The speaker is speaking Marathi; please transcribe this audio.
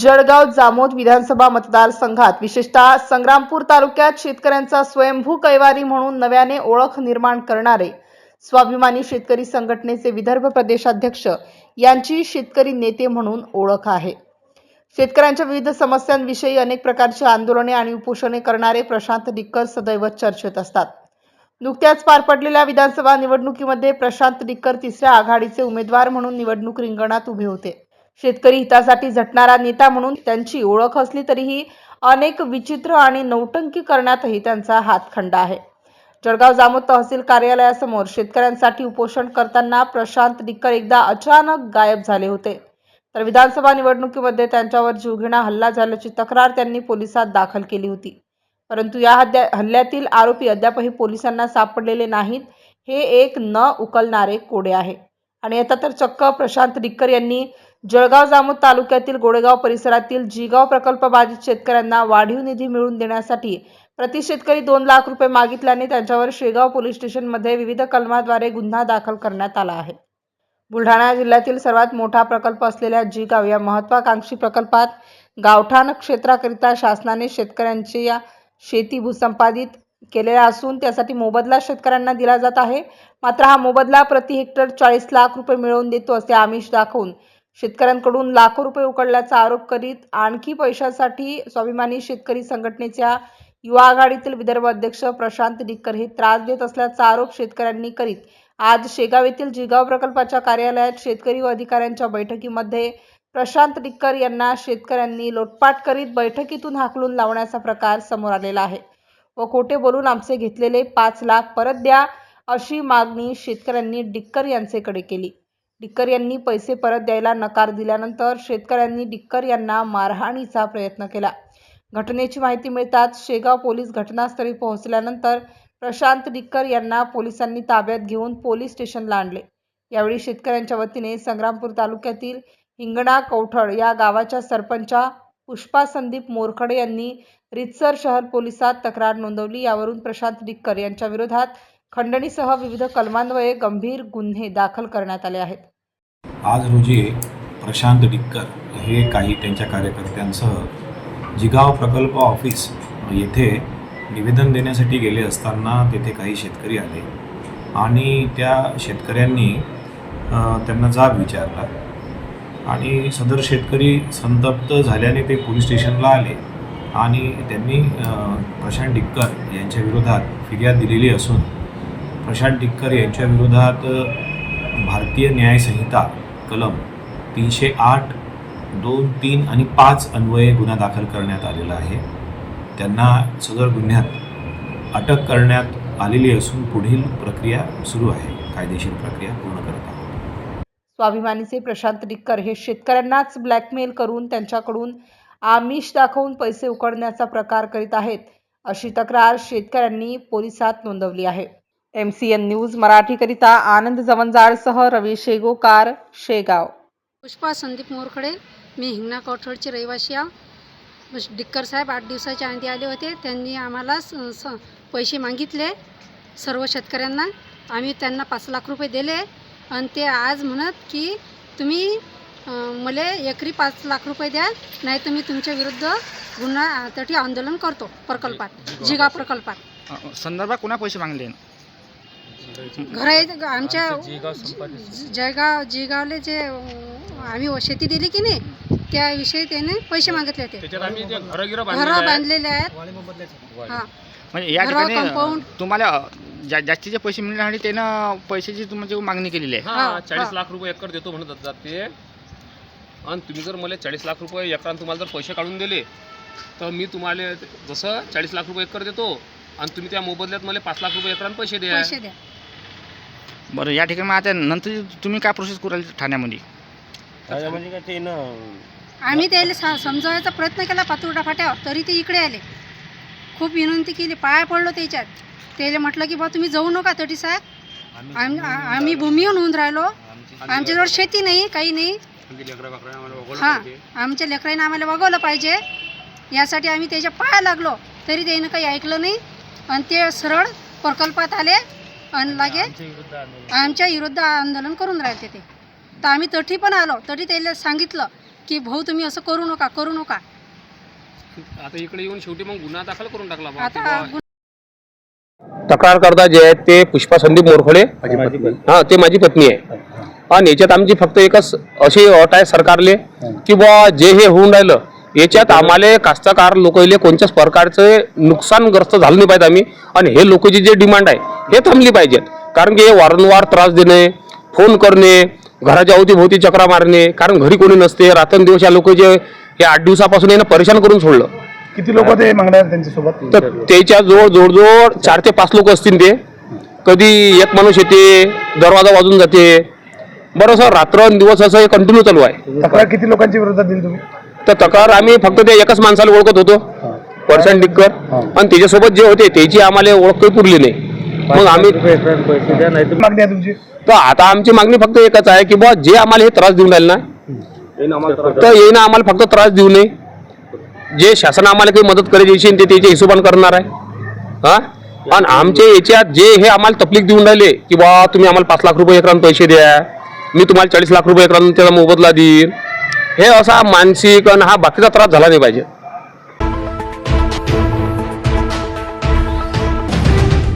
जळगाव जामोद विधानसभा मतदारसंघात विशेषतः संग्रामपूर तालुक्यात शेतकऱ्यांचा स्वयंभू कैवारी म्हणून नव्याने ओळख निर्माण करणारे स्वाभिमानी शेतकरी संघटनेचे विदर्भ प्रदेशाध्यक्ष यांची शेतकरी नेते म्हणून ओळख आहे. शेतकऱ्यांच्या विविध समस्यांविषयी अनेक प्रकारची आंदोलने आणि उपोषणे करणारे प्रशांत डिक्कर सदैव चर्चेत असतात. नुकत्याच पार पडलेल्या विधानसभा निवडणुकीमध्ये प्रशांत डिक्कर तिसऱ्या आघाडीचे उमेदवार म्हणून निवडणूक रिंगणात उभे होते. शेतकरी हितासाठी झटणारा नेता म्हणून त्यांची ओळख असली तरीही अनेक विचित्र आणि नौटंकी करण्यातही त्यांचा हातखंडा आहे. जळगाव जामोद तहसील कार्यालयासमोर शेतकऱ्यांसाठी उपोषण करताना प्रशांत डिक्कर एकदा अचानक गायब झाले होते. तर विधानसभा निवडणुकीमध्ये त्यांच्यावर जीवघेणा हल्ला झाल्याची तक्रार त्यांनी पोलिसात दाखल केली होती. परंतु या हद्या हल्ल्यातील आरोपी अद्यापही पोलिसांना सापडलेले नाहीत. हे एक न उकलणारे कोडे आहे. आणि आता तर चक्क प्रशांत डिक्कर यांनी जळगाव जामोद तालुक्यातील गोडेगाव परिसरातील जिगाव प्रकल्प बाधित शेतकऱ्यांना वाढीव निधी मिळवून देण्यासाठी प्रति शेतकरी दोन लाख रुपये मागितल्याने त्यांच्यावर शेगाव पोलीस स्टेशनमध्ये विविध कलमाद्वारे गुन्हा दाखल करण्यात आला आहे. बुलढाणा जिल्ह्यातील सर्वात मोठा प्रकल्प असलेल्या जिगाव या महत्वाकांक्षी प्रकल्पात गावठाण क्षेत्राकरिता शासनाने शेतकऱ्यांची या शेती भूसंपादित केलेल्या असून त्यासाठी मोबदला शेतकऱ्यांना दिला जात आहे. मात्र हा मोबदला प्रति हेक्टर चाळीस लाख रुपये मिळवून देतो असे आमिष दाखवून शेतकऱ्यांकडून लाखो रुपये उकळल्याचा आरोप करीत आणखी पैशासाठी स्वाभिमानी शेतकरी संघटनेच्या युवा आघाडीतील विदर्भ अध्यक्ष प्रशांत डिक्कर हे त्रास देत असल्याचा आरोप शेतकऱ्यांनी करीत. आज शेगाव येथील जिगाव प्रकल्पाच्या कार्यालयात शेतकरी व अधिकाऱ्यांच्या बैठकीमध्ये प्रशांत डिक्कर यांना शेतकऱ्यांनी लोटपाट करीत बैठकीतून हाकलून लावण्याचा प्रकार समोर आलेला आहे. व खोटे बोलून आमचे घेतलेले पाच लाख परत द्या अशी मागणी शेतकऱ्यांनी डिक्कर यांचेकडे केली. डिक्कर यांनी पैसे परत द्यायला नकार दिल्यानंतर शेतकऱ्यांनी डिक्कर यांना मारहाणीचा प्रयत्न केला. घटनेची माहिती मिळताच शेगाव पोलीस घटनास्थळी पोहोचल्यानंतर प्रशांत डिक्कर यांना पोलिसांनी ताब्यात घेऊन पोलीस स्टेशनला आणले. यावेळी शेतकऱ्यांच्या वतीने संग्रामपूर तालुक्यातील हिंगणा कवठळ या गावाच्या सरपंचा पुष्पा संदीप मोरखडे यांनी रितसर शहर पोलिसात तक्रार नोंदवली. यावरून प्रशांत डिक्कर यांच्या विरोधात खंडणीसह विविध कलमान्वये गंभीर गुन्हे दाखल करण्यात आले आहेत. आज रोजी प्रशांत डिक्कर हे काही त्यांच्या कार्यकर्त्यांसह जिगाव प्रकल्प ऑफिस येथे निवेदन देण्यासाठी गेले असताना तेथे काही शेतकरी आले आणि त्या शेतकऱ्यांनी त्यांना जाब विचारला आणि सदर शेतकरी संतप्त झाल्याने ते पोलीस स्टेशनला आले आणि त्यांनी प्रशांत डिक्कर यांच्या विरोधात फिर्याद दिलेली असून प्रशांत डिक्कर यांच्या विरोधात भारतीय न्यायसंहिता कलम तीनशे आठ दोन तीन आणि पाच अन्वये गुन्हा दाखल करण्यात आलेला आहे. त्यांना सदर गुन्ह्यात अटक करण्यात आलेली असून पुढील प्रक्रिया सुरू आहे. कायदेशीर प्रक्रिया पूर्ण करत आहोत. स्वाभिमानीचे प्रशांत डिक्कर हे शेतकऱ्यांनाच ब्लॅकमेल करून त्यांच्याकडून आमिष दाखवून पैसे उकडण्याचा प्रकार करीत आहेत अशी तक्रार शेतकऱ्यांनी पोलिसात नोंदवली आहे. एम सी एन न्यूज मराठीकरिता आनंद जवंजाळसह रवी शेगोकार शेगाव. पुष्पा संदीप मोरखडे मी हिंगणा कौठळचे रहिवासी आहे. डिक्कर साहेब आठ दिवसाच्या आधी आले होते. त्यांनी आम्हाला स स पैसे मागितले सर्व शेतकऱ्यांना. आम्ही त्यांना पाच लाख रुपये दिले. आणि ते आज म्हणत की तुम्ही मला एकरी पाच लाख रुपये द्या नाही तर मी तुमच्या विरुद्ध गुन्हा तटी आंदोलन करतो प्रकल्पात जिगा प्रकल्पात. संदर्भात कोणा पैसे मागले? घर आमच्या जयगाव जिगावले जे आम्ही शेती दिली की नाही त्याविषयी त्याने पैसे मागितले होते. त्याच्यात आम्ही ते घरं बांधलेले आहेत. हा. म्हणजे या ठिकाणी तुम्हाला जा जास्तीचे पैसे मिळण्यासाठी त्यानं पैशाची तुमची मागणी केलेली आहे. चाळीस. लाख रुपये एकर देतो म्हणत होतात ते आणि तुम्ही जर मला चाळीस लाख रुपये एकरान तुम्हाला जर पैसे काढून दिले तर मी तुम्हाला जसं चाळीस लाख रुपये एकर देतो आणि तुम्ही त्या मोबदल्यात मला पाच लाख रुपये एकरान पैसे द्या. पैसे द्या. बरं या ठिकाणी मग आता नंतर तुम्ही काय प्रोसेस कराल ठाण्यामध्ये? आम्ही त्याला सा समजावायचा प्रयत्न केला पातुरडा फाट्यावर तरी ते इकडे आले. खूप विनंती केली पाया पडलो त्याच्यात. त्याला म्हटलं की बा तुम्ही जाऊ नका तटी साहेब. आम- आ- आम्ही भूमीहून होऊन राहिलो. आमच्याजवळ शेती नाही काही नाही. हां आमच्या लेकरांनी आम्हाला वागवलं पाहिजे. यासाठी आम्ही त्याच्या पाया लागलो. तरी त्यानं काही ऐकलं नाही. आणि ते सरळ प्रकल्पात आले. आणि लागे आमच्या विरुद्ध आंदोलन. करून राहिले ते. तर आम्ही तठी पण आलो तरी त्याला सांगितलं की भाऊ तुम्ही असं करू नका करू नका. आता इकडे येऊन शेवटी मग गुन्हा दाखल करून टाकला बा. की आता बा- तक्रारकर्ता जे आहेत ते पुष्पा संदीप मोरखोडे हा ते माझी पत्नी आहे. आणि याच्यात आमची फक्त एकच अशी अट आहे सरकारले की बुवा जे हे होऊन राहिलं याच्यात आम्हाला कास्तकार लोकले कोणत्याच प्रकारचे नुकसानग्रस्त झालं नाही पाहिजे आम्ही. आणि हे लोकांची जे डिमांड आहे हे थांबली पाहिजेत. कारण की हे वारंवार त्रास देणे फोन करणे घराच्या अवतीभोवती चक्रा मारणे कारण घरी कोणी नसते रात्रंदिवस या लोक जे हे आठ दिवसापासून यानं परेशान करून सोडलं. किती लोक ते मागणार त्यांच्यासोबत? तर त्याच्याजवळ जवळजवळ चार ते पाच लोक असतील ते. कधी एक माणूस येते दरवाजा वाजून जाते. बरं सर रात्र दिवस असं हे कंटिन्यू चालू आहे. तक्रार किती लोकांच्या विरोधात दिली तुम्ही? तर तक्रार आम्ही फक्त त्या एकाच माणसाला ओळखत होतो. पर्सन डिक्कर. आणि त्याच्यासोबत जे होते त्याची आम्हाला ओळख काही पुरली नाही. मग आम्ही मागणी आहे तुमची? तर आता आमची मागणी फक्त एकच आहे की बुवा जे आम्हाला हे त्रास देऊन राहिले ना तर येईन आम्हाला फक्त त्रास देऊ नये. जे शासन आम्हाला काही मदत करायची असेल ते त्याच्या हिशोबाने करणार आहे. हा? आणि आमचे याच्यात जे हे आम्हाला तकलीफ देऊन राहिले की बा तुम्ही आम्हाला पाच लाख रुपये एकरान पैसे द्या मी तुम्हाला चाळीस लाख रुपये एकरान त्याचा मोबदला देईन. हे असा मानसिक आणि हा बाकीचा त्रास झाला नाही पाहिजे.